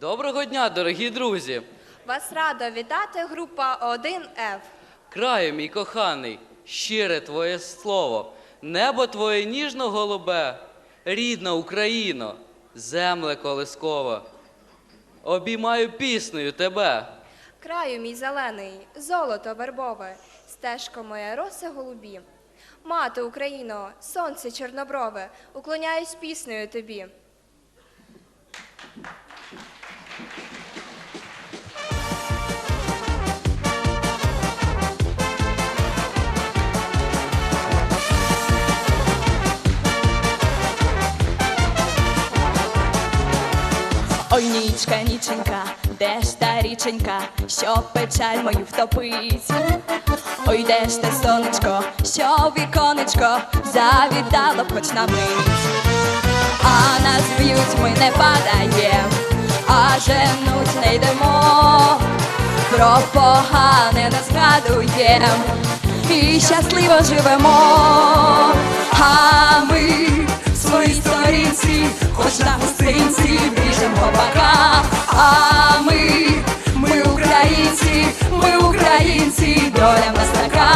Доброго дня, дорогі друзі! Вас радо вітати група 1F. Краю, мій коханий, щире твоє слово, небо твоє ніжно голубе, рідна Україно, земле колискова. Обіймаю піснею тебе. Краю мій зелений, золото вербове, стежко моя роси голубі. Мати Україно, сонце чорноброве, уклоняюсь піснею тобі. Ой, нічка, ніченька, де ж та річенька, що печаль мою втопить? Ой, де ж те сонечко, що віконечко завітало б хоч на мить. А нас б'ють, ми не падаєм, а женуть не йдемо, про погане не згадуєм і щасливо живемо. Гопака. А ми, ми українці, ми українці, доля в нас така.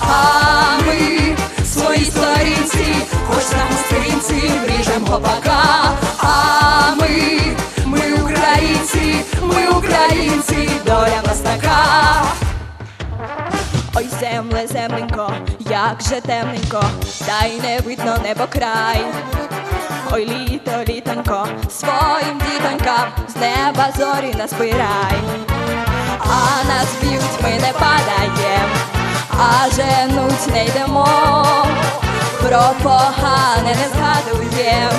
А ми в своїй сторінці, хоч на гостинці вріжем гопака. А ми, ми українці, ми українці, доля в нас така. Ой, земле, земленько, як же темненько, та й не видно небо край. Ой, літо, літонько, своїм дітонькам з неба зорі назбирай. А нас б'ють, ми не падаєм, а женуть не йдемо, про погане не згадуєм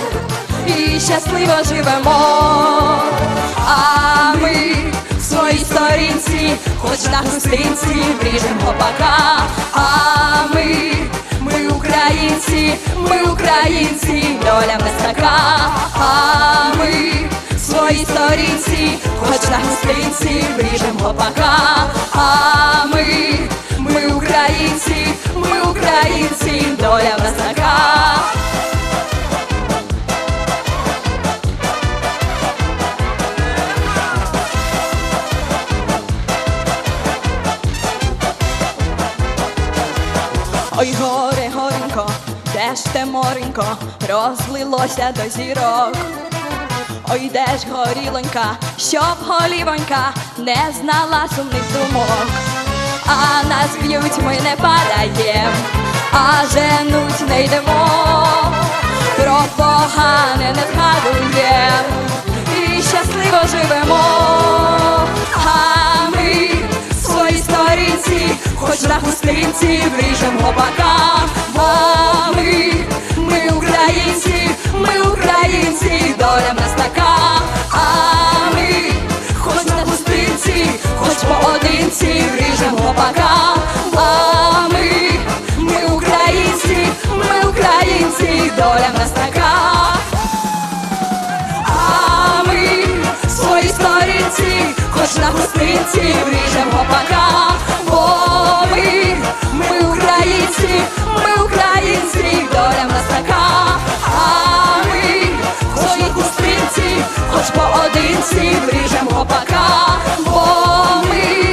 і щасливо живемо. А ми в своїй сторінці, хоч на гостинці вріжем гопака. А ми українці, ми українці, доля в. А ми в своїй сторінці, хоч на гостинці вріжем гопака. А ми, ми українці, ми українці, доля в. Ой, горе, де моренько, розлилося до зірок. Ой, де ж горілонька, щоб голівонька не знала сумних думок. А нас б'ють, ми не падаєм, а женуть не йдемо, про погане не згадуєм і щасливо живемо. Хоч на гостинці вріжем гопака. А ми, українці, ми українці, доля в нас така. А ми, хоч на гостинці, хоч поодинці вріжем гопака. А ми, українці, ми українці, доля в нас така. А ми в своїй сторінці, хоч на гостинці вріжем гопака, українці, доля в нас така, а ми в своїй гостинці, хоч поодинці вріжем пака, бо ми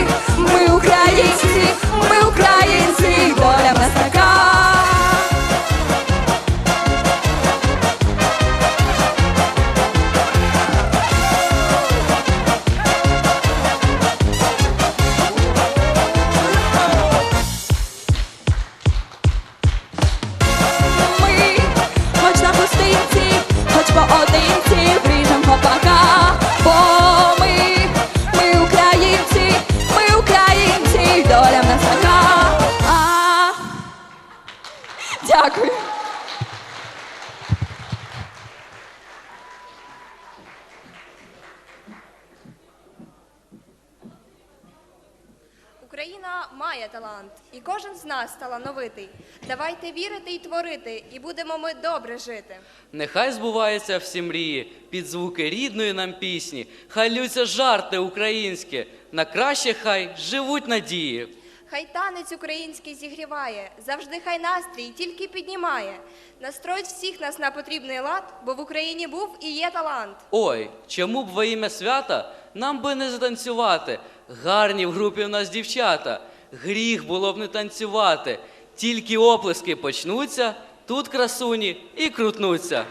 Україна має талант, і кожен з нас талановитий. Давайте вірити і творити, і будемо ми добре жити. Нехай збуваються всі мрії під звуки рідної нам пісні, хай лються жарти українські, на краще хай живуть надії. хай танець український зігріває, завжди хай настрій тільки піднімає. Настроїть всіх нас на потрібний лад, бо в Україні був і є талант. Ой, чому б во ім'я свята нам би не затанцювати? Гарні в групі в нас дівчата. Гріх було б не танцювати. Тільки оплески почнуться, тут красуні і крутнуться.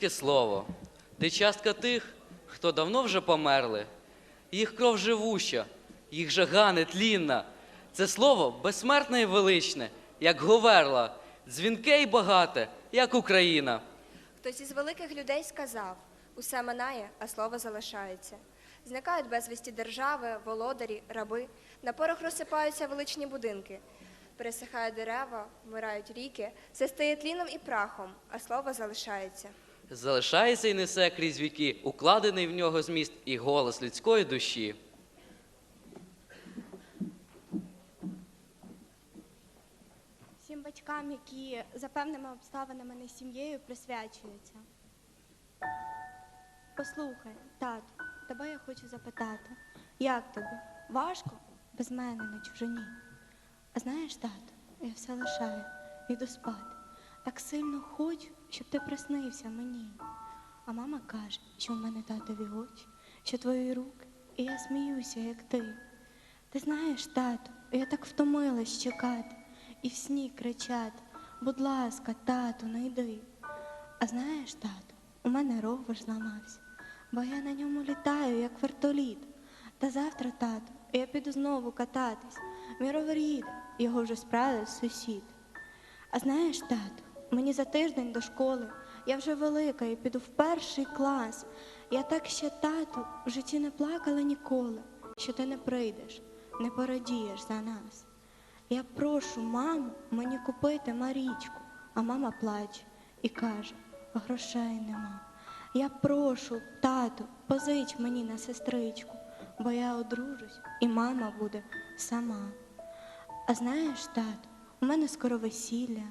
Українське слово. Ти частка тих, хто давно вже померли. Їх кров живуща, їх жага нетлінна. Це слово безсмертне і величне, як говерла, дзвінке і багате, як Україна. Хтось із великих людей сказав: усе минає, а слово залишається. Зникають безвісті держави, володарі, раби, на порох розсипаються величні будинки. Пересихають дерева, вмирають ріки, все стає тліном і прахом, а слово залишається. Залишається і несе крізь віки, укладений в нього зміст і голос людської душі. Всім батькам, які за певними обставинами не сім'єю присвячуються. Послухай, тату, тебе я хочу запитати, як тобі? Важко без мене на чужині? А знаєш, тату, я все лишаю, йду спати. Так сильно хочу, щоб ти приснився мені. А мама каже, що в мене татові очі, що твої руки, і я сміюся, як ти. Ти знаєш, тату, я так втомилась чекати і в сні кричати. Будь ласка, тату, не йди. А знаєш, тату, у мене ровер зламався, бо я на ньому літаю, як вертоліт. Та завтра, тату, я піду знову кататись. Мій ровер їде, його вже справив сусід. А знаєш, тату, мені за тиждень до школи. Я вже велика і піду в перший клас. Я так ще, тату, в житті не плакала ніколи, що ти не прийдеш, не порадієш за нас. Я прошу маму мені купити Марічку, а мама плаче і каже, грошей нема. Я прошу, тату, позич мені на сестричку, бо я одружусь, і мама буде сама. А знаєш, тату, у мене скоро весілля,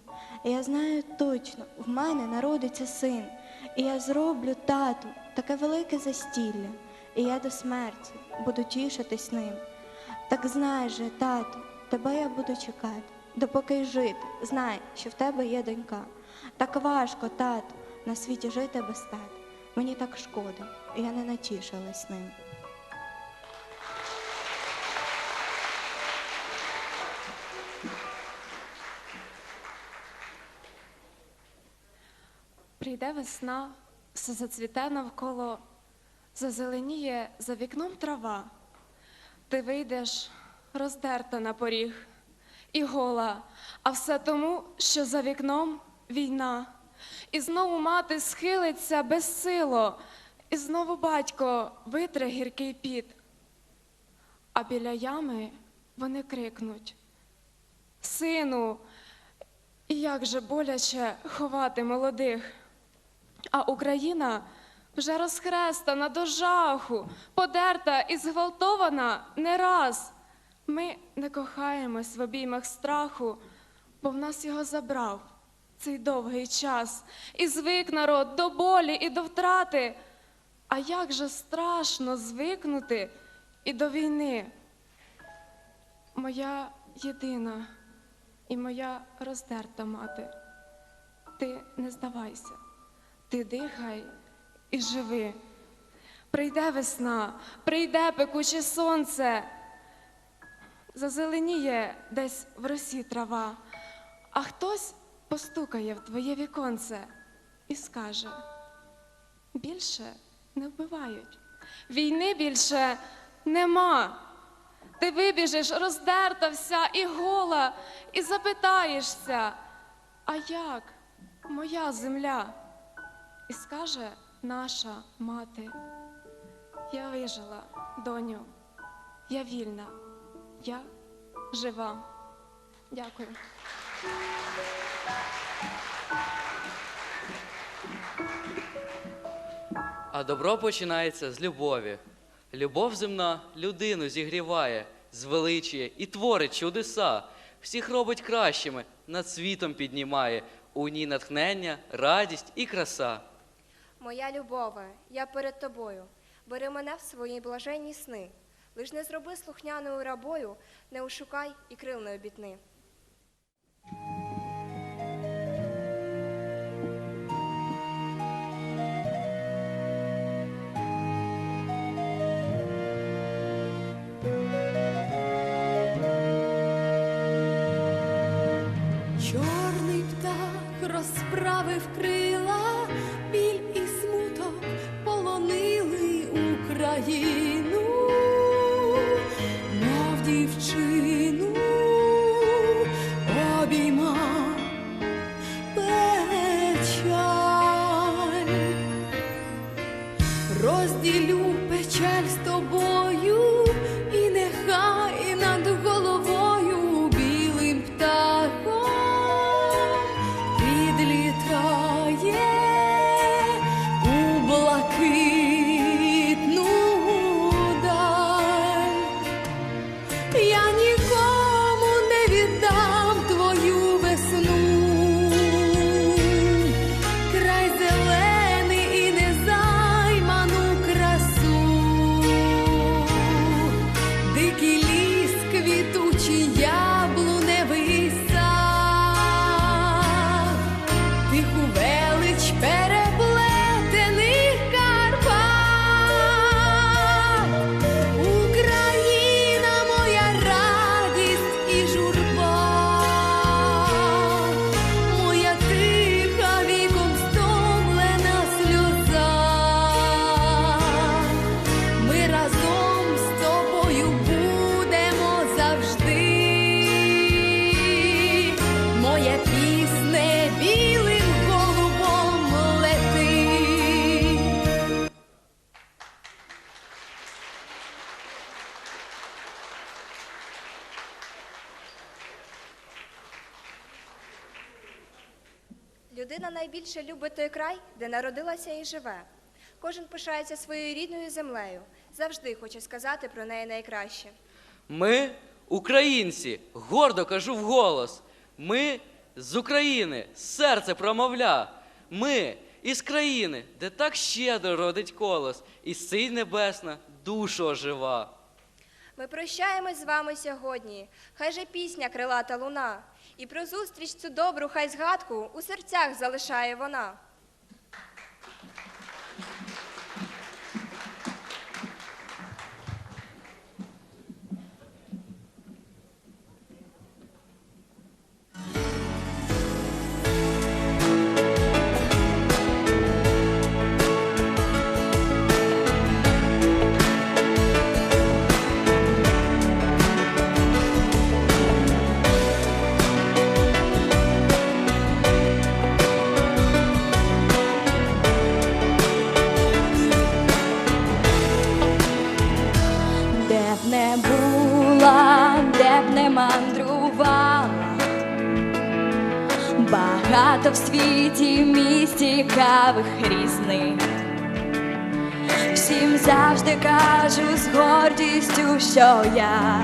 і я знаю точно, в мене народиться син, і я зроблю тату таке велике застілля, і я до смерті буду тішитись ним. Так знай же, тату, тебе я буду чекати, допоки й жити. Знай, що в тебе є донька. Так важко, тату, на світі жити без тата. Мені так шкода, я не натішилась ним. Прийде весна, все зацвіте навколо, зазеленіє за вікном трава. Ти вийдеш роздерта на поріг і гола, а все тому, що за вікном війна. І знову мати схилиться безсило І знову батько витре гіркий піт, а біля ями вони крикнуть: Сину, і як же боляче ховати молодих. А Україна вже розхрестана до жаху, подерта і зґвалтована не раз. Ми не кохаємось в обіймах страху, бо в нас його забрав цей довгий час. І звик народ до болі і до втрати. А як же страшно звикнути і до війни. Моя єдина і моя роздерта мати. Ти не здавайся, ти дихай і живи. Прийде весна, прийде пекуче сонце, зазеленіє десь в росі трава, а хтось постукає в твоє віконце і скаже: більше не вбивають, війни більше нема. Ти вибіжиш роздерта вся і гола, і запитаєшся, а як моя земля? І скаже наша мати, я вижила, доню, я вільна, я жива. Дякую. А добро починається з любові. Любов земна людину зігріває, звеличує і творить чудеса. Всіх робить кращими, над світом піднімає. У ній натхнення, радість і краса. Моя любове, я перед тобою. Бери мене в свої блаженні сни. Лиш не зроби слухняною рабою, не ушукай і крил не обітни. Розправив крила, Людина найбільше любить той край, де народилася і живе. Кожен пишається своєю рідною землею, завжди хоче сказати про неї найкраще. Ми українці, гордо кажу вголос. Ми з України, серце промовля. Ми із країни, де так щедро родить колос, і синь небесна душу ожива. Ми прощаємось з вами сьогодні. Хай же пісня крилата луна, і про зустріч цю добру, хай згадку у серцях залишає вона. Багато в світі місць цікавих різних. Всім завжди кажу з гордістю, що я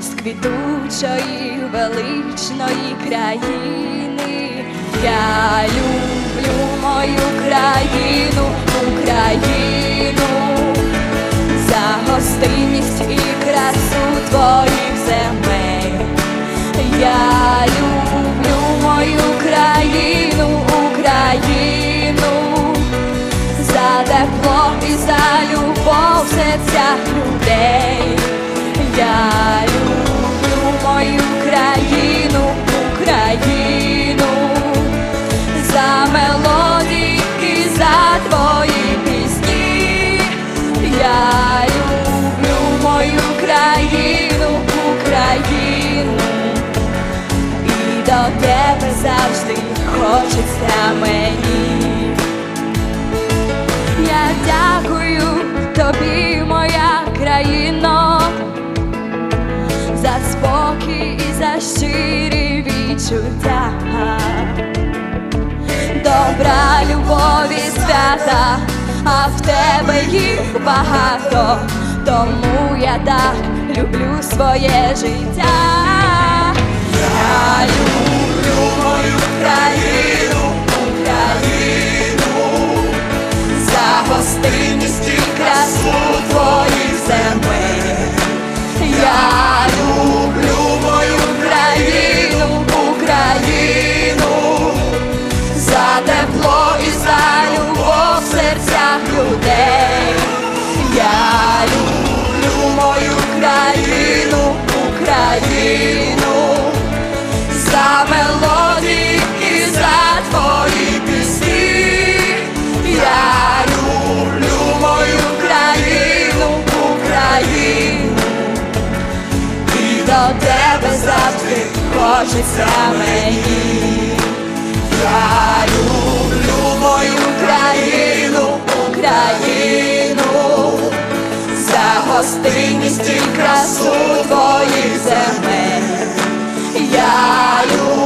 з квітучої величної країни. Я люблю мою країну, Україну, хочеться мені. Я дякую тобі, моя країно, за спокій і за щирі відчуття, добра любові свята, а в тебе їх багато, тому я так люблю своє життя. Я люблю хочеться мені. Я люблю мою країну, Україну, за гостинність і красу твоїх земель. Я люблю